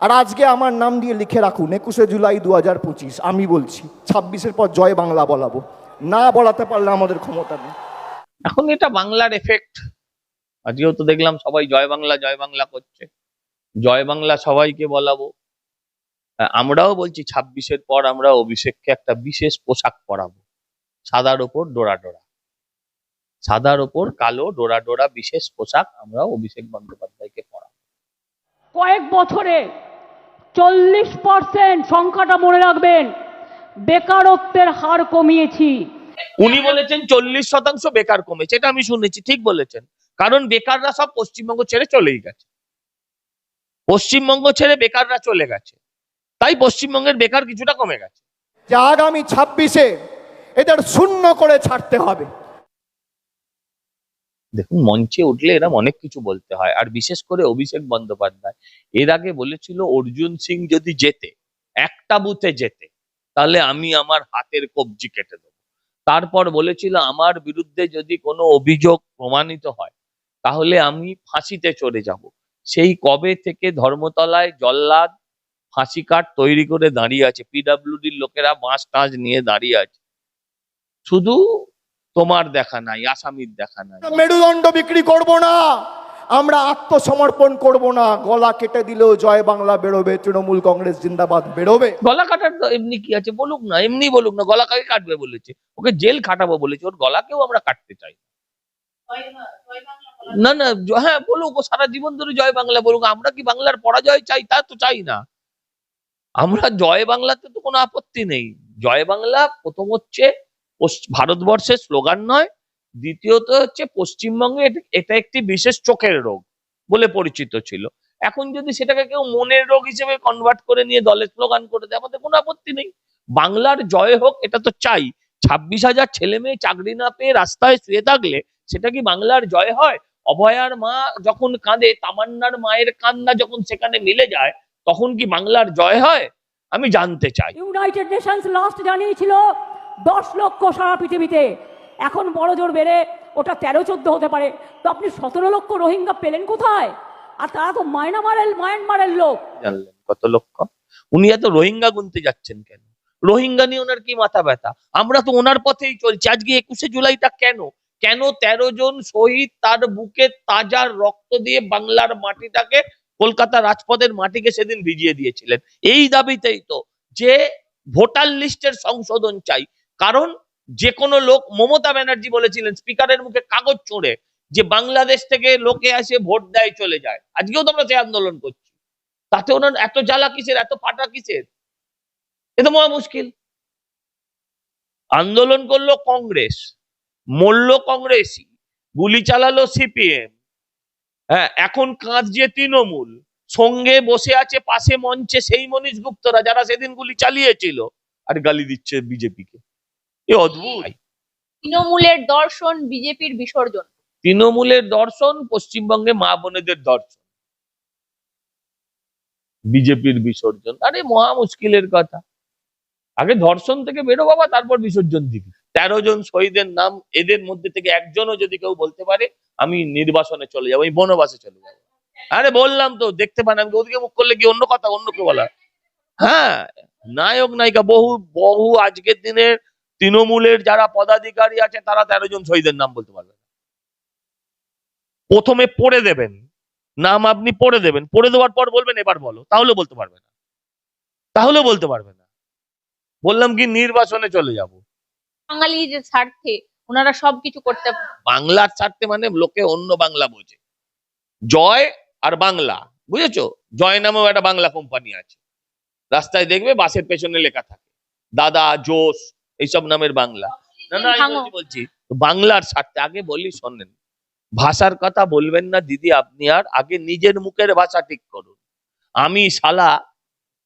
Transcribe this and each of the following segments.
আর আজকে আমার নাম দিয়ে লিখে রাখুন একুশে জুলাই দু হাজার পঁচিশ আমি বলছি ছাব্বিশের পর জয় বাংলা বলাবো। না বলাতে পারলে আমাদের ক্ষমতা নেই। এখন এটা বাংলার এফেক্ট আজকেও তো দেখলাম সবাই জয় বাংলা জয় বাংলা করছে। জয় বাংলা সবাইকে বলাবো। আমরাও বলছি ছাব্বিশের পর আমরা অভিষেককে একটা বিশেষ পোশাক পরাবো। সাদার ওপর ডোরা ডোরা। সাদার ওপর কালো ডোরা ডোরা বিশেষ পোশাক আমরা অভিষেক বন্দ্যোপাধ্যায়কে পরাবো। কয়েক বছরে চল্লিশ পার্সেন্ট সংখ্যাটা মনে রাখবেন বেকারত্বের হার কমিয়েছি। উনি বলেছেন চল্লিশ শতাংশ বেকার কমেছে এটা আমি শুনেছি ঠিক বলেছেন। কারণ বেকাররা সব পশ্চিমবঙ্গ ছেড়ে চলেই গেছে। পশ্চিমবঙ্গ ছেড়ে বেকাররা চলে গেছে। তাই পশ্চিমবঙ্গের বেকার কিছুটা কমে গেছে। যে আগামী ছাব্বিশে এদের শূন্য করে ছাড়তে হবে। দেখুন, মঞ্চে উঠলে এরকম অনেক কিছু বলতে হয়। আর বিশেষ করে অভিষেক বন্দ্যোপাধ্যায়। এর আগে বলেছিল, অর্জুন সিং যদি যেতে একটা বুথে যেতে তাহলে আমি আমার হাতের কবজি কেটে দেবো। তারপর বলেছিল, আমার বিরুদ্ধে যদি কোনো অভিযোগ প্রমাণিত হয়, তাহলে আমি ফাঁসিতে চড়ে যাব। সেই কবে থেকে ধর্মতলায় জল্লাদ ফাঁসি কাঠ তৈরি করে দাঁড়িয়ে আছে। পিডাব্লিউডির লোকেরা বাঁশ টাঁচ নিয়ে দাঁড়িয়ে আছে। শুধু তোমার দেখা নাই আসামির দেখা নাই। মেরুদণ্ড বিক্রি করব না আমরা আত্মসমর্পণ করব না গলা কেটে দিলেও জয় বাংলা বেরোবে তৃণমূল কংগ্রেস জিন্দাবাদ বেরোবে। গলা কাটার তো এমনি কি আছে বলুক না এমনি বলুক না গলা কাকে কাটবে বলেছে? ওকে জেল খাটাবো বলেছে ওর গলাকেও আমরা কাটতে চাই। না না হ্যাঁ বলুক ও সারা জীবন ধরে জয় বাংলা বলুক আমরা কি বাংলার পরাজয় চাই? তা তো চাই না। আমরা জয় বাংলাতে তো কোনো আপত্তি নেই। জয় বাংলা প্রথম হচ্ছে ভারতবর্ষের স্লোগান নয়, দ্বিতীয়ত হচ্ছে পশ্চিমবঙ্গে এটা- একটি বিশেষ চোখের রোগ বলে পরিচিত ছিল। এখন যদি সেটাকে কেউ মনের রোগ হিসেবে কনভার্ট করে নিয়ে দলের স্লোগান করে দেয়, আমাদের কোনো আপত্তি নেই। বাংলার জয় হোক, এটা তো চাই। ছাব্বিশ হাজার ছেলে মেয়ে চাকরি না পেয়ে রাস্তায় শুয়ে থাকলে সেটা কি বাংলার জয় হয়? অভয়ার মা যখন কাঁদে, তামান্নার মায়ের কান্না যখন সেখানে মিলে যায়, তখন কি বাংলার জয় হয়? আমি জানতে চাই। ইউনাইটেড নেশনস লাস্ট জানিয়েছিল দশ লক্ষ সারা পৃথিবীতে। এখন বড় জোর বেড়ে ওটা তেরো, চোদ্দ হতে পারে। তো আপনি সতেরো লক্ষ রোহিঙ্গা পেলেন কোথায়? আর তারা তো মায়ানমারের মায়ানমারের লোক। জানলেন কত লক্ষ? উনি এত রোহিঙ্গা গুনতে যাচ্ছেন কেন? রোহিঙ্গা নিয়ে ওনার কি মাথা ব্যথা? আমরা তো ওনার পথেই চলছি। আজকে একুশে জুলাইটা কেন? কেন তেরো জন শহীদ তার বুকে তাজা রক্ত দিয়ে বাংলার মাটিটাকে কলকাতা রাজপথের মাটিকে সেদিন ভিজিয়ে দিয়েছিলেন? এই দাবিতেই তো যে ভোটার লিস্টের সংশোধন চাই কারণ যে কোনো লোক, মমতা ব্যানার্জি বলেছিলেন, স্পিকারের মুখে কাগজ চড়ে যে বাংলাদেশ থেকে লোকে আসে ভোট দেয় চলে যায়। আজকেও তো আমরা সেই আন্দোলন করছি। তাতে ওনার এত জ্বালা কিসের, এত ফাটা কিসের? এ তো মহা মুশকিল। আন্দোলন করল কংগ্রেস, মরলো কংগ্রেসই, গুলি চালালো সিপিএম। হ্যাঁ এখন কাঁদছে তৃণমূল। সঙ্গে বসে আছে পাশে মঞ্চে সেই মনীষ গুপ্তরা, যারা সেদিন গুলি চালিয়েছিল। আর গালি দিচ্ছে বিজেপিকে। এ অদ্ভুত। তৃণমূলের দর্শন বিজেপির বিসর্জন। তৃণমূলের দর্শন পশ্চিমবঙ্গে মা বোনেদের দর্শন। বিজেপির বিসর্জন। আরে মহা মুশকিলের কথা। আগে ধর্ষণ থেকে বেরো বাবা তারপর বিসর্জন দিবি। তেরো জন শহীদের নাম এদের মধ্যে থেকে একজনও যদি কেউ বলতে পারে আমি নির্বাসনে চলে যাব আমি বনবাসে চলে যাব। আরে বললাম তো দেখতে পান আমি ওদিকে মুখ করলে কি অন্য কথা অন্য কেউ বলা? হ্যাঁ নায়ক নায়িকা বহু বহু আজকের দিনের তৃণমূলের যারা পদাধিকারী আছে তারা তেরো জন শহীদের নাম বলতে পারবে প্রথমে পড়ে দেবেন নাম আপনি পড়ে দেবেন পড়ে দেওয়ার পর বলবেন এবার বলো তাহলে বলতে পারবে না। তাহলে বলতে পারবে না। বললাম কি নির্বাচনে চলে যাব। বাঙালির স্বার্থে ওনারা সবকিছু করতে বাংলার স্বার্থে মানে লোকে অন্য বাংলা বোঝে। জয় আর বাংলা বুঝেছ? জয় নামেও একটা বাংলা কোম্পানি আছে। রাস্তায় দেখবে বাসের পেছনে লেখা থাকে। দাদা জোশ এইসব নামের বাংলা। না না আমি বলছি বলছি বাংলার স্বার্থে আগে বলি শোনেন। ভাষার কথা বলবেন না দিদি আপনি আর আগে নিজের মুখের ভাষা ঠিক করুন। আমি শালা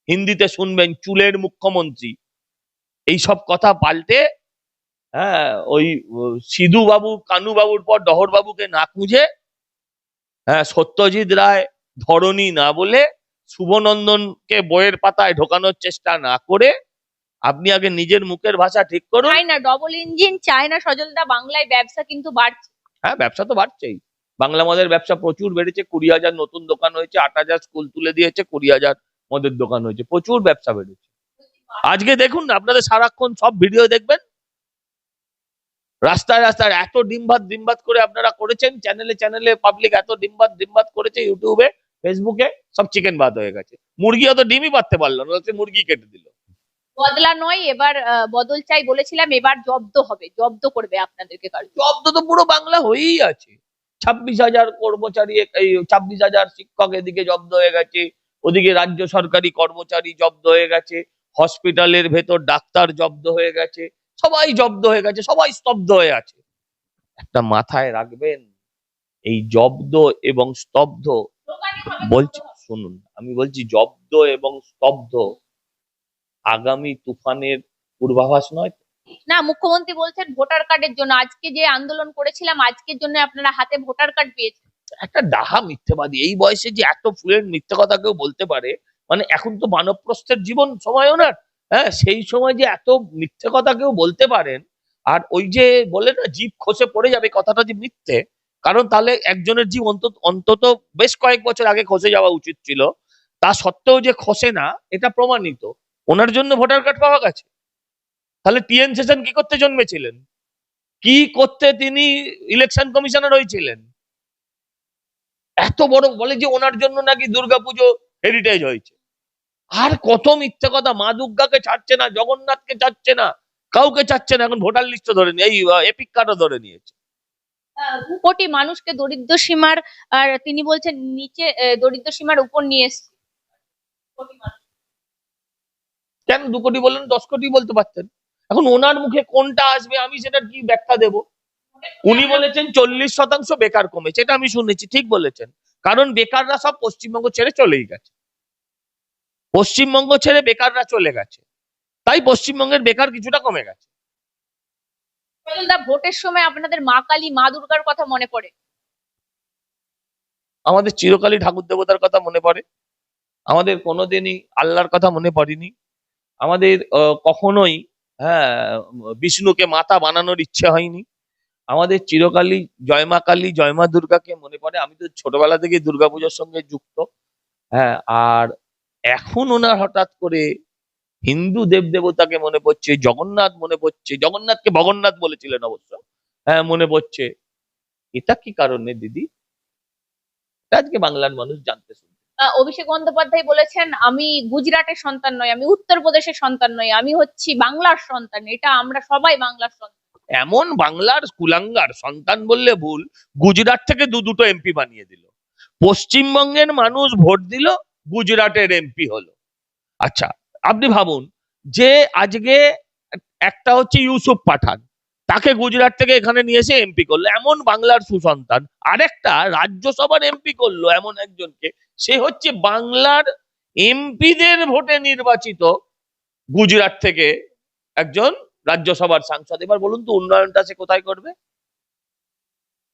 হিন্দিতে শুনবেন চুলের মুখ্যমন্ত্রী। এইসব কথা পাল্টে হ্যাঁ ওই সিধু বাবু কানু বাবুর পর ডহর বাবুকে না খুঁজে হ্যাঁ সত্যজিৎ রায় ধরণী না বলে শুভনন্দনকে বইয়ের পাতায় ঢোকানোর চেষ্টা না করে আপনি আগে নিজের মুখের ভাষা ঠিক করুন। চায় না ডবল ইঞ্জিন চায় না সজলদা বাংলায় ব্যবসা কিন্তু বাড়ছে। হ্যাঁ ব্যবসা তো বাড়ছেই। বাংলা মদের ব্যবসা প্রচুর বেড়েছে কুড়ি হাজার নতুন দোকান হয়েছে আট হাজার স্কুল তুলে দিয়েছে কুড়ি হাজার মদের দোকান হয়েছে প্রচুর ব্যবসা বেড়েছে। আজকে দেখুন না আপনাদের সারাক্ষণ সব ভিডিও দেখবেন? রাস্তায় রাস্তায় এত ডিমভাত ডিমভাত করে আপনারা করেছেন চ্যানেলে চ্যানেলে পাবলিক এত ডিমভাত ডিমভাত করেছে ইউটিউবে ফেসবুকে সব চিকেন ভাত হয়ে গেছে। মুরগি অত ডিমই পাততে পারল না মুরগি কেটে দিল। বদলা নয় এবার বদল চাই বলেছিলাম এবার জব্দ হবে জব্দ করবে আপনাদেরকে কাল জব্দ তো পুরো বাংলা হয়েই আছে। ছাব্বিশ হাজার কর্মচারী এই ছাব্বিশ হাজার শিক্ষক এদিকে জব্দ হয়ে গেছে ওদিকে রাজ্য সরকারি কর্মচারী জব্দ হয়ে গেছে হসপিটালের ভেতর ডাক্তার জব্দ হয়ে গেছে সবাই জব্দ হয়ে গেছে সবাই স্তব্ধ হয়ে আছে। একটা মাথায় রাখবেন এই জব্দ এবং স্তব্ধ বলছি শুনুন আমি বলছি জব্দ এবং স্তব্ধ আগামী তুফানের পূর্বাভাস নয়? না মুখ্যমন্ত্রী বলছেন ভোটার কার্ডের জন্য। আজকে যে আন্দোলন করেছিলাম আজকের জন্য আপনারা হাতে ভোটার কার্ড পেয়েছেন। একটা ডাহা মিথ্যেবাদী। এই বয়সে যে এত ফ্লুয়েন্ট মিথ্যে কথা কেউ বলতে পারে মানে এখন তো মানবপ্রস্থের জীবন সময় ওনার। হ্যাঁ সেই সময় যে এত মিথ্যে কথা কেউ বলতে পারেন আর ওই যে বলে না জীব খসে পড়ে যাবে কথাটা যে মিথ্যে কারণ তাহলে একজনের জীব অন্তত অন্তত বেশ কয়েক বছর আগে খসে যাওয়া উচিত ছিল। তা সত্ত্বেও যে খসে না এটা প্রমাণিত। ওনার জন্য ভোটার কার্ড পাওয়া গেছে। তাহলে টিএন সেশন কি করতে জন্মেছিলেন? কি করতে তিনি ইলেকশন কমিশনার হয়েছিলেন? এত বড় বলে যে ওনার জন্য নাকি দুর্গাপুজো হেরিটেজ হয়েছে। আর কত মিথ্যে কথা, মা দুর্গাকে ছাড়ছে না, জগন্নাথকে ছাড়ছে না, কাউকে ছাড়ছে না, এখন ভোটার লিস্ট ধরে নিয়ে এই এপিক কার্ডও ধরে নিয়েছে। কোটি মানুষকে দরিদ্র সীমার, আর তিনি বলছেন নিচে দরিদ্র সীমার উপর নিয়ে এসছে। কোটি মানুষ। কেন দু কোটি বললেন? দশ কোটি বলতে পারতেন। এখন ওনার মুখে কোনটা আসবে আমি সেটার কি ব্যাখ্যা দেব? উনি বলেছেন চল্লিশ শতাংশ বেকার কমেছে এটা আমি শুনেছি ঠিক বলেছেন। কারণ বেকাররা সব পশ্চিমবঙ্গ ছেড়ে চলেই গেছে। পশ্চিমবঙ্গ ছেড়ে বেকাররা চলে গেছে। তাই পশ্চিমবঙ্গের বেকার কিছুটা কমে গেছে। ভোটের সময় আপনাদের মা কালী মা দুর্গার কথা মনে পড়ে? আমাদের চিরকালই ঠাকুর দেবতার কথা মনে পড়ে। আমাদের কোনোদিনই আল্লাহর কথা মনে পড়েনি। আমাদের কখনোই হ্যাঁ বিষ্ণুকে মাতা বানানোর ইচ্ছে হয়নি। আমাদের চিরকালই জয় মা কালী জয় মা দুর্গাকে মনে পড়ে। আমি তো ছোটবেলা থেকে দুর্গাপূজার সঙ্গে যুক্ত হ্যাঁ আর এখন ওনার হঠাৎ করে হিন্দু দেব দেবতাকে মনে পড়ছে জগন্নাথ মনে পড়ছে জগন্নাথকে ভগন্নাথ বলেছিলেন অবশ্য হ্যাঁ মনে পড়ছে। এটা কি কারণে দিদি? আজকে বাংলার মানুষ জানতে আহ, অভিষেক বন্দ্যোপাধ্যায় বলেছেন, আমি গুজরাটের সন্তান নই, আমি উত্তরপ্রদেশের সন্তান নই, আমি হচ্ছি বাংলার সন্তান, এটা আমরা সবাই বাংলার সন্তান। এমন বাংলার কুলাঙ্গার সন্তান বললে ভুল, গুজরাট থেকে দু দুটো এমপি বানিয়ে দিল। পশ্চিমবঙ্গের মানুষ ভোট দিল, গুজরাটের এমপি হলো। আচ্ছা আপনি ভাবুন যে আজকে একটা হচ্ছে ইউসুফ পাঠান তাকে গুজরাট থেকে এখানে নিয়ে এসে এমপি করল। এমন বাংলার সুসন্তান। আরেকটা রাজ্যসভার এমপি করল এমন একজনকে। সে হচ্ছে বাংলার এমপিদের ভোটে নির্বাচিত গুজরাট থেকে একজন রাজ্যসভার সাংসদ। এবার বলুন তো উন্নয়নটা সে কোথায় করবে?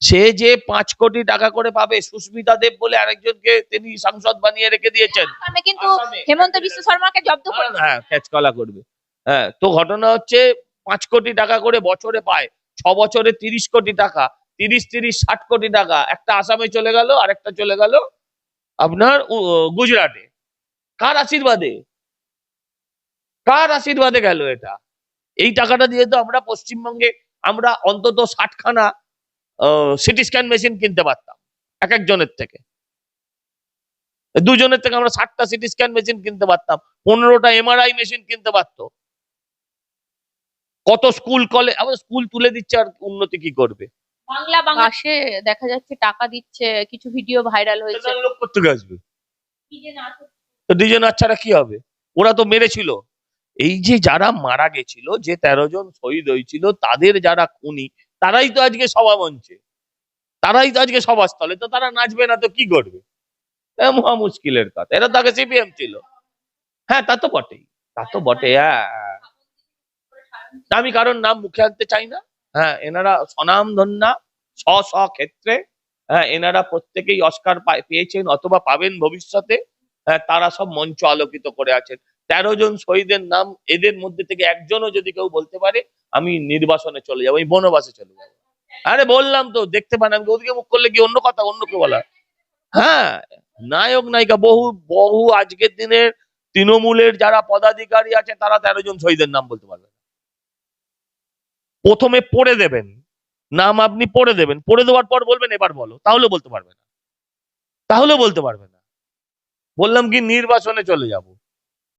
সে যে পাঁচ কোটি টাকা করে পাবে সুস্মিতা দেব বলে আরেকজনকে তিনি সাংসদ বানিয়ে রেখে দিয়েছেন। কিন্তু হেমন্ত বিশ্ব শর্মাকে জব্দ হ্যাঁ ক্যাচকলা করবে। হ্যাঁ তো ঘটনা হচ্ছে পাঁচ কোটি টাকা করে বছরে পায়। ছ বছরে তিরিশ কোটি টাকা, তিরিশ তিরিশ, ষাট কোটি টাকা। একটা আসামে চলে গেল আর একটা চলে গেল আপনার গুজরাটে। কার আশীর্বাদে? কার আশীর্বাদে গেল এটা? এই টাকাটা দিয়ে তো আমরা পশ্চিমবঙ্গে আমরা অন্তত ষাটখানা সিটি স্ক্যান মেশিন কিনতে পারতাম, এক একজনের থেকে। দুজনের থেকে আমরা ষাটটা সিটি স্ক্যান মেশিন কিনতে পারতাম, পনেরোটা এমআরআই মেশিন কিনতে পারতো। কত স্কুল কলে আবার স্কুল তুলে দিচ্ছে আর উন্নতি কি করবে? বাংলা বাংলাদেশে দেখা যাচ্ছে টাকা দিচ্ছে কিছু ভিডিও ভাইরাল হয়েছে। লোক কোথেকে আসবে? তো ডিজে নাচ ছাড়া কি হবে? ওরা তো মেরেছিল। এই যে যারা মারা গেছিল যে তেরো জন শহীদ হয়েছিল তাদের যারা খুনি তারাই তো আজকে সভা মঞ্চে। তারাই তো আজকে সভাস্থলে তো তারা নাচবে না তো কি করবে? এ মহা মুশকিলের কথা। এরা তো আগে সিপিএম ছিল। হ্যাঁ তা তো বটেই। তা তো বটে হ্যাঁ। আমি কারোর নাম মুখে আনতে চাই না। হ্যাঁ এনারা স্বনামধন্যা স্ব স্ব ক্ষেত্রে হ্যাঁ এনারা প্রত্যেকেই অস্কার পায়- পেয়েছেন অথবা পাবেন ভবিষ্যতে। হ্যাঁ তারা সব মঞ্চ আলোকিত করে আছেন। তেরো জন শহীদের নাম, এদের মধ্যে থেকে একজনও যদি কেউ বলতে পারে, আমি নির্বাসনে চলে যাব বনবাসে চলে যাব। আরে বললাম তো, দেখতে পান, আমি ওদিকে মুখ করলে কি অন্য কথা, অন্য কে বলা হ্যাঁ নায়ক, নায়িকা, বহু বহু আজকের দিনের তৃণমূলের যারা পদাধিকারী আছে, তারা তেরো জন শহীদের নাম বলতে পারবে। প্রথমে পড়ে দেবেন। নাম আপনি পড়ে দেবেন। পড়ে দেওয়ার পর বলবেন, এবার বলো। তাহলে বলতে পারবে না। তাহলে বলতে পারবে না। বললাম কি নির্বাচনে চলে যাব।